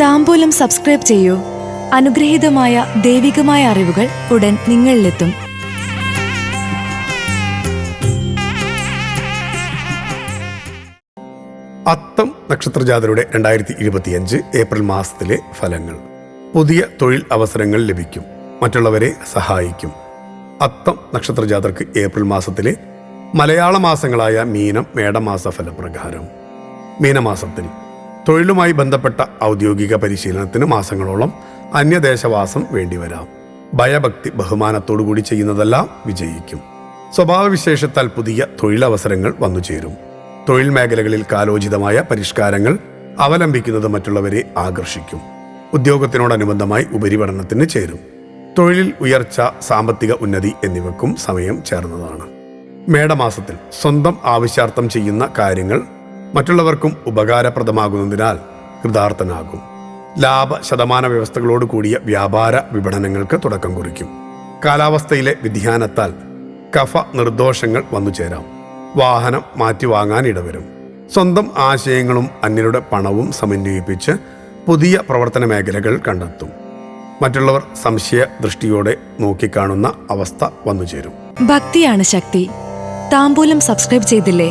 താമ്പൂലം subscribe ചെയ്യൂ. അനുഗ്രഹീതമായ ദൈവികമായ അറിവുകൾ ഉടൻ നിങ്ങളിലെത്തും. അത്തം നക്ഷത്രജാതരുടെ രണ്ടായിരത്തി ഇരുപത്തിയഞ്ച് ഏപ്രിൽ മാസത്തിലെ ഫലങ്ങൾ. പുതിയ തൊഴിൽ അവസരങ്ങൾ ലഭിക്കും. മറ്റുള്ളവരെ സഹായിക്കും. അത്തം നക്ഷത്രജാതർക്ക് ഏപ്രിൽ മാസത്തിലെ മലയാള മാസങ്ങളായ മീനം മേടമാസ ഫലപ്രകാരം മീനമാസത്തിൽ തൊഴിലുമായി ബന്ധപ്പെട്ട ഔദ്യോഗിക പരിശീലനത്തിന് മാസങ്ങളോളം അന്യദേശവാസം വേണ്ടിവരാം. ഭയഭക്തി ബഹുമാനത്തോടുകൂടി ചെയ്യുന്നതെല്ലാം വിജയിക്കും. സ്വഭാവവിശേഷത്താൽ പുതിയ തൊഴിലവസരങ്ങൾ വന്നുചേരും തൊഴിൽ മേഖലകളിൽ കാലോചിതമായ പരിഷ്കാരങ്ങൾ അവലംബിക്കുന്നത് മറ്റുള്ളവരെ ആകർഷിക്കും. ഉദ്യോഗത്തിനോടനുബന്ധമായി ഉപരിപഠനത്തിന് ചേരും. തൊഴിലിൽ ഉയർച്ച സാമ്പത്തിക ഉന്നതി എന്നിവക്കും സമയം ചേർന്നതാണ്. മേടമാസത്തിൽ സ്വന്തം ആവശ്യാർത്ഥം ചെയ്യുന്ന കാര്യങ്ങൾ മറ്റുള്ളവർക്കും ഉപകാരപ്രദമാകുന്നതിനാൽ കൃതാർത്ഥനാകും. ലാഭ ശതമാന വ്യവസ്ഥകളോട് കൂടിയ വ്യാപാര വിപണനങ്ങൾക്ക് തുടക്കം കുറിക്കും. കാലാവസ്ഥയിലെ വ്യതിയാനത്താൽ കഫ നിർദോഷങ്ങൾ വന്നു ചേരാം. വാഹനം മാറ്റി വാങ്ങാൻ ഇടവരും. സ്വന്തം ആശയങ്ങളും അന്യരുടെ പണവും സമന്വയിപ്പിച്ച് പുതിയ പ്രവർത്തന മേഖലകൾ കണ്ടെത്തും. മറ്റുള്ളവർ സംശയ ദൃഷ്ടിയോടെ നോക്കിക്കാണുന്ന അവസ്ഥ വന്നു ചേരും. ഭക്തിയാണ് ശക്തി. താമ്പൂലം സബ്സ്ക്രൈബ് ചെയ്തില്ലേ?